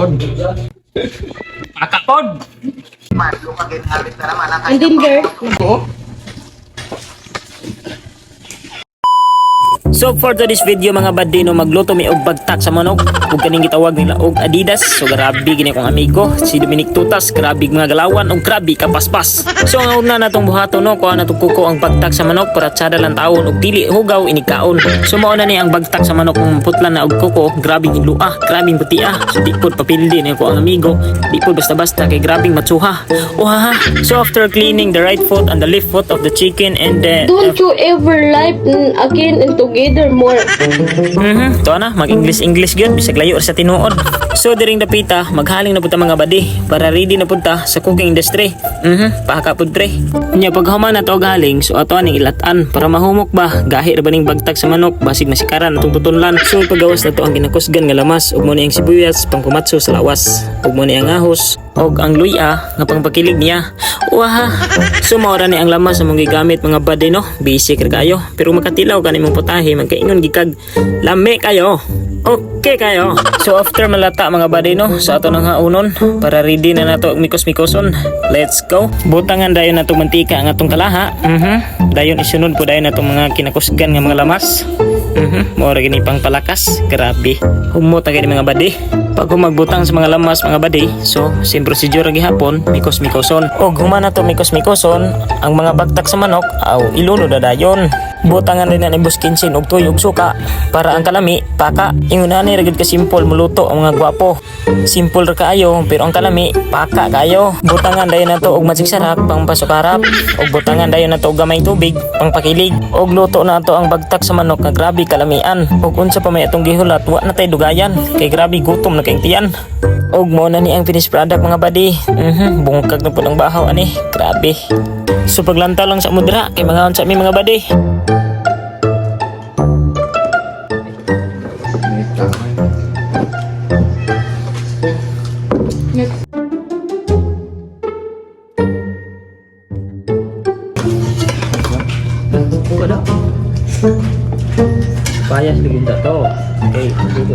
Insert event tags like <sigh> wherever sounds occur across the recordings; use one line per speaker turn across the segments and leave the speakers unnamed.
pod.
Akapod!
Ang Denver.
So for today's video mga badino magluto mi og bagtak sa manok. Ug kaning gitawag nila og Adidas. So grabe gini kong amigo. Si Dominic Tutas grabe mga galawan ug grabe kapaspas so ang una natong buhaton no kuha natong kuko ang bagtak sa manok. Para tsada lang taon ug dili hugaw inikaon. So mao na ni ang bagtak sa manok ng putlan na og kuko. Grabe giluah grabe puti ah. So di pod papildi ni ko ang amigo. Di pod basta-basta kay grabe matsuha. Uhaha. so after cleaning the right foot and the left foot of the chicken and the
Don't you ever live again and together more.
Mhm, to na, mag-English-English gyud bisag layo ra sa tinuod. So diring dapita, maghaling na punta mga badi para ready na punta sa cooking industry. Mhm, pahaka pud pre. Nya paghuman na to galing, so ato aning ilatan para mahumok ba gahi ra ba ning bagtag sa manok basig masikaran atong tutunlan. So pagawas na to ang ginakusgan nga lamas ug mo ang sibuyas pangkumatso sa lawas. Ug mo ang ahos og ang luya nga pangpakilig niya. Waha. So maura ni ang lamas sa mong gigamit mga badi no. Basic ra kayo. Pero makatilaw ka nimong putahe magkaingon gikag lami kayo. Okay kayo. <laughs> So after malata mga badi no, sa ato nang haunon para ready na nato mikos-mikoson. Let's go. Butangan dayon nato mantika ang atong kalaha. Mhm. Dayon isunod po dayon nato mga kinakusgan nga mga lamas. Mhm. Mora gini pang palakas. Grabe. Humot gini mga badi. Pag humagbutang sa mga lamas mga badi, so same procedure ang gihapon, mikos-mikoson. Og humana to mikos-mikoson, ang mga bagtak sa manok, aw iluno na dayon. Butangan rin na ibus kinsin og tuyog suka para ang kalami paka ingon ni ragid ka simple muluto ang mga gwapo. Simple ra kaayo pero ang kalami paka kayo. Butangan dayon nato og matsig sarap pang pasukarap og butangan dayon nato og gamay tubig pang pakilig og luto na ato ang bagtak sa manok nga grabe kalamian. Og unsa pa may atong gihulat wa na tay dugayan kay grabe gutom na kay tiyan. Og mo na ni ang finished product mga badi. Mhm, bungkag na po ng bahaw ani. Grabe. So paglantaw lang sa mudra kay mga unsa mi mga. Wala. Payas ligid na to. Okay, hindi ko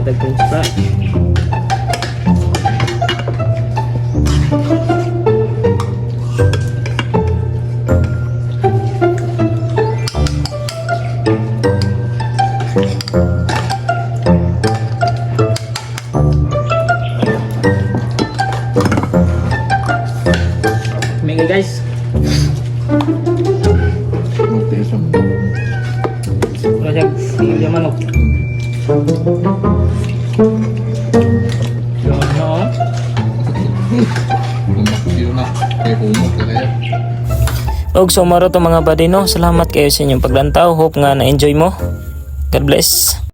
sa. Mega guys. Wala siya. Tingin siya manok. Yun no.
Yun na. Kaya humok na kaya.
Og sumaro to mga buddy no. Salamat kayo sa inyong paglantaw. Hope nga na-enjoy mo. God bless.